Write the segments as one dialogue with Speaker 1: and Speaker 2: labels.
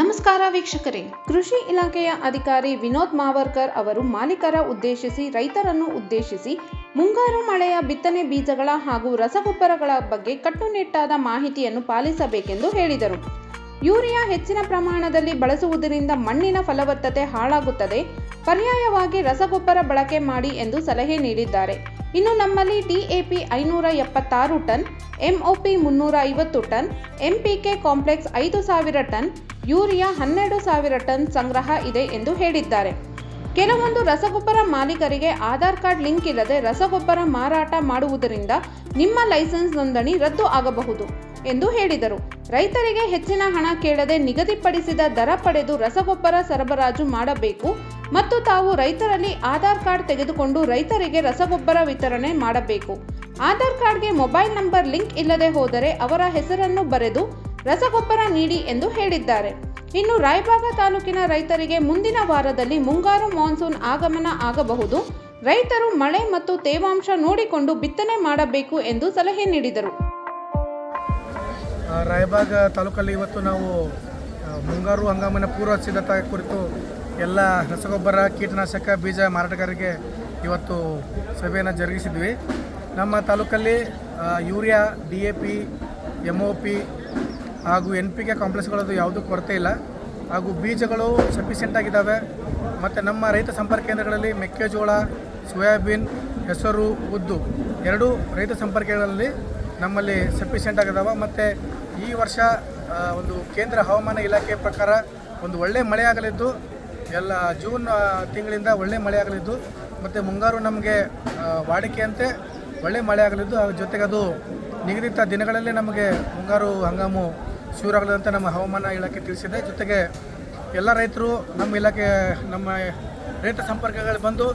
Speaker 1: ನಮಸ್ಕಾರ ವೀಕ್ಷಕರೇ. ಕೃಷಿ ಇಲಾಖೆಯ ಅಧಿಕಾರಿ ವಿನೋದ್ ಮಾವರ್ಕರ್ ಅವರು ಮಾಲೀಕರ ಉದ್ದೇಶಿಸಿ, ರೈತರನ್ನು ಉದ್ದೇಶಿಸಿ ಮುಂಗಾರು ಮಳೆಯ ಬಿತ್ತನೆ ಬೀಜಗಳ ಹಾಗೂ ರಸಗೊಬ್ಬರಗಳ ಬಗ್ಗೆ ಕಟ್ಟುನಿಟ್ಟಾದ ಮಾಹಿತಿಯನ್ನು ಪಾಲಿಸಬೇಕೆಂದು ಹೇಳಿದರು. ಯೂರಿಯಾ ಹೆಚ್ಚಿನ ಪ್ರಮಾಣದಲ್ಲಿ ಬಳಸುವುದರಿಂದ ಮಣ್ಣಿನ ಫಲವತ್ತತೆ ಹಾಳಾಗುತ್ತದೆ. ಪರ್ಯಾಯವಾಗಿ ರಸಗೊಬ್ಬರ ಬಳಕೆ ಮಾಡಿ ಎಂದು ಸಲಹೆ ನೀಡಿದ್ದಾರೆ. ಇನ್ನು ನಮ್ಮಲ್ಲಿ ಡಿಎಪಿ ಐನೂರ ಎಪ್ಪತ್ತಾರು ಟನ್, ಎಂಒಪಿ ಮುನ್ನೂರ ಐವತ್ತು ಟನ್, ಎಂಪಿಕೆ ಕಾಂಪ್ಲೆಕ್ಸ್ ಐದು ಸಾವಿರ ಟನ್, ಯೂರಿಯಾ ಹನ್ನೆರಡು ಸಾವಿರ ಟನ್ ಸಂಗ್ರಹ ಇದೆ ಎಂದು ಹೇಳಿದ್ದಾರೆ. ಕೆಲವೊಂದು ರಸಗೊಬ್ಬರ ಮಾಲೀಕರಿಗೆ ಆಧಾರ್ ಕಾರ್ಡ್ ಲಿಂಕ್ ಇಲ್ಲದೆ ರಸಗೊಬ್ಬರ ಮಾರಾಟ ಮಾಡುವುದರಿಂದ ನಿಮ್ಮ ಲೈಸೆನ್ಸ್ ನೋಂದಣಿ ರದ್ದು ಆಗಬಹುದು ಎಂದು ಹೇಳಿದರು. ರೈತರಿಗೆ ಹೆಚ್ಚಿನ ಹಣ ಕೇಳದೆ ನಿಗದಿಪಡಿಸಿದ ದರ ಪಡೆದು ರಸಗೊಬ್ಬರ ಸರಬರಾಜು ಮಾಡಬೇಕು. ಮತ್ತು ತಾವು ರೈತರಲ್ಲಿ ಆಧಾರ್ ಕಾರ್ಡ್ ತೆಗೆದುಕೊಂಡು ರೈತರಿಗೆ ರಸಗೊಬ್ಬರ ವಿತರಣೆ ಮಾಡಬೇಕು. ಆಧಾರ್ ಕಾರ್ಡ್ಗೆ ಮೊಬೈಲ್ ನಂಬರ್ ಲಿಂಕ್ ಇಲ್ಲದೆ ಹೋದರೆ ಅವರ ಹೆಸರನ್ನು ಬರೆದು ರಸಗೊಬ್ಬರ ನೀಡಿ ಎಂದು ಹೇಳಿದ್ದಾರೆ. ಇನ್ನು ರಾಯಬಾಗ ತಾಲೂಕಿನ ರೈತರಿಗೆ ಮುಂದಿನ ವಾರದಲ್ಲಿ ಮುಂಗಾರು ಮಾನ್ಸೂನ್ ಆಗಮನ ಆಗಬಹುದು. ರೈತರು ಮಳೆ ಮತ್ತು ತೇವಾಂಶ ನೋಡಿಕೊಂಡು ಬಿತ್ತನೆ ಮಾಡಬೇಕು ಎಂದು ಸಲಹೆ ನೀಡಿದರು.
Speaker 2: ರಾಯಬಾಗ ತಾಲೂಕಲ್ಲಿ ಇವತ್ತು ನಾವು ಮುಂಗಾರು ಹಂಗಾಮಿನ ಪೂರ್ವ ಸಿದ್ಧತೆ ಕುರಿತು ಎಲ್ಲ ರಸಗೊಬ್ಬರ, ಕೀಟನಾಶಕ, ಬೀಜ ಮಾರಾಟಗಾರರಿಗೆ ಇವತ್ತು ಸಭೆಯನ್ನು ಜರುಗಿಸಿದ್ವಿ. ನಮ್ಮ ತಾಲೂಕಲ್ಲಿ urea, D A P, M O P ಹಾಗೂ ಎನ್ ಪಿ ಕೆ ಕಾಂಪ್ಲೆಕ್ಸ್ಗಳದ್ದು ಯಾವುದೂ ಕೊರತೆ ಇಲ್ಲ. ಹಾಗೂ ಬೀಜಗಳು ಸಫಿಷಿಯೆಂಟ್ ಆಗಿದ್ದಾವೆ. ಮತ್ತು ನಮ್ಮ ರೈತ ಸಂಪರ್ಕ ಕೇಂದ್ರಗಳಲ್ಲಿ ಮೆಕ್ಕೆಜೋಳ, ಸೋಯಾಬೀನ್, ಹೆಸರು, ಉದ್ದು ಎರಡೂ ರೈತ ಸಂಪರ್ಕಗಳಲ್ಲಿ ನಮ್ಮಲ್ಲಿ ಸಫಿಷಿಯೆಂಟ್ ಆಗಿದಾವೆ ಮತ್ತು ಈ ವರ್ಷ ಒಂದು ಕೇಂದ್ರ ಹವಾಮಾನ ಇಲಾಖೆ ಪ್ರಕಾರ ಒಂದು ಒಳ್ಳೆಯ ಮಳೆ ಆಗಲಿದ್ದು ಎಲ್ಲ ಜೂನ್ ತಿಂಗಳಿಂದ ಒಳ್ಳೆ ಮಳೆ ಆಗಲಿದ್ದು, ಮತ್ತು ಮುಂಗಾರು ನಮಗೆ ವಾಡಿಕೆಯಂತೆ ಒಳ್ಳೆ ಮಳೆ ಆಗಲಿದ್ದು ಜೊತೆಗೆ ಅದು ನಿಗದಿತ ದಿನಗಳಲ್ಲೇ ನಮಗೆ ಮುಂಗಾರು ಹಂಗಾಮು ಶುರುವಾಗಲಿದೆ ಅಂತ ನಮ್ಮ ಹವಾಮಾನ ಇಲಾಖೆ ತಿಳಿಸಿದೆ. ಜೊತೆಗೆ ಎಲ್ಲ ರೈತರು ನಮ್ಮ ಇಲಾಖೆ, ನಮ್ಮ ರೈತ ಸಂಪರ್ಕಗಳು ಬಂದು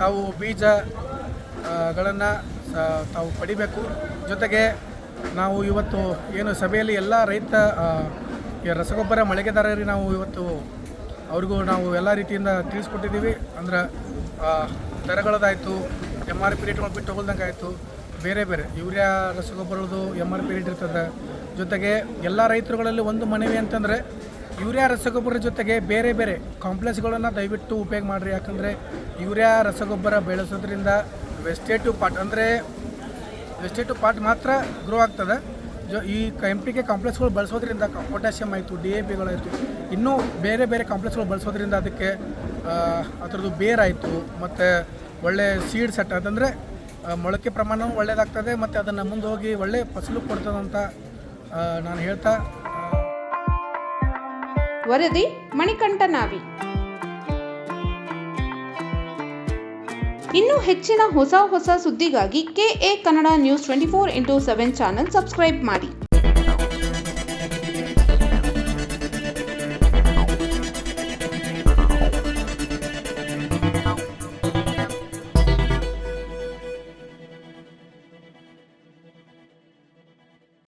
Speaker 2: ತಾವು ಬೀಜಗಳನ್ನು ತಾವು ಪಡಿಬೇಕು. ಜೊತೆಗೆ ನಾವು ಇವತ್ತು ಏನು ಸಭೆಯಲ್ಲಿ ಎಲ್ಲ ರೈತ ರಸಗೊಬ್ಬರ ಮಳಿಗೆದಾರರಿಗೆ ನಾವು ಇವತ್ತು ಅವ್ರಿಗೂ ನಾವು ಎಲ್ಲ ರೀತಿಯಿಂದ ತಿಳಿಸ್ಕೊಟ್ಟಿದ್ದೀವಿ. ಅಂದ್ರೆ ದರಗಳದಾಯಿತು ಎಂ ಆರ್ ಪಿ ರೇಟ್ ಬಿಟ್ಟು ಆಯಿತು. ಬೇರೆ ಬೇರೆ, ಯೂರಿಯಾ, ರಸಗೊಬ್ಬರದ್ದು ಎಂ ಆರ್ ಪಿ ರೇಟ್ ಇರ್ತದೆ. ಜೊತೆಗೆ ಎಲ್ಲ ರೈತರುಗಳಲ್ಲಿ ಒಂದು ಮನವಿ ಅಂತಂದರೆ, ಯೂರಿಯಾ, ರಸಗೊಬ್ಬರ ಜೊತೆಗೆ ಬೇರೆ ಬೇರೆ ಕಾಂಪ್ಲೆಕ್ಸ್ಗಳನ್ನು ದಯವಿಟ್ಟು ಉಪಯೋಗ ಮಾಡಿರಿ. ಯಾಕಂದರೆ, ಯೂರಿಯಾ, ರಸಗೊಬ್ಬರ ಬೆಳೆಸೋದ್ರಿಂದ ವೆಸ್ಟೇಟಿವ್ ಪಾರ್ಟ್ ಅಂದರೆ ವೆಸ್ಟೇಟಿವ್ ಪಾರ್ಟ್ ಮಾತ್ರ ಗ್ರೋ ಆಗ್ತದೆ. ಜೊ, ಈ ಕೆ ಕಾಂಪ್ಲೆಕ್ಸ್ಗಳು ಬಳಸೋದ್ರಿಂದ ಪೊಟ್ಯಾಷಿಯಮ್ ಆಯಿತು ಡಿ ಎ ಪಿಗಳಾಯಿತು ಇನ್ನೂ ಬೇರೆ ಬೇರೆ ಕಾಂಪ್ಲೆಕ್ಸ್ಗಳು ಬಳಸೋದ್ರಿಂದ ಅದಕ್ಕೆ ಅದರದ್ದು ಬೇರಾಯಿತು ಮತ್ತು ಒಳ್ಳೆ ಸೀಡ್ ಸೆಟ್ ಅದಂದರೆ ಮೊಳಕೆ ಪ್ರಮಾಣವೂ ಒಳ್ಳೆಯದಾಗ್ತದೆ ಮತ್ತು ಅದನ್ನು ಮುಂದೆ ಹೋಗಿ ಒಳ್ಳೆ ಫಸಲು ಕೊಡ್ತದೆ ಅಂತ ನಾನು ಹೇಳ್ತಾ
Speaker 1: ವರದಿ ಮಣಿಕಂಠ ನಾವಿ ಇನ್ನು ಹೆಚ್ಚಿನ ಹೊಸ ಹೊಸ ಸುದ್ದಿಗಾಗಿ K A Kannada news twenty four into seven channel subscribe ಮಾಡಿ.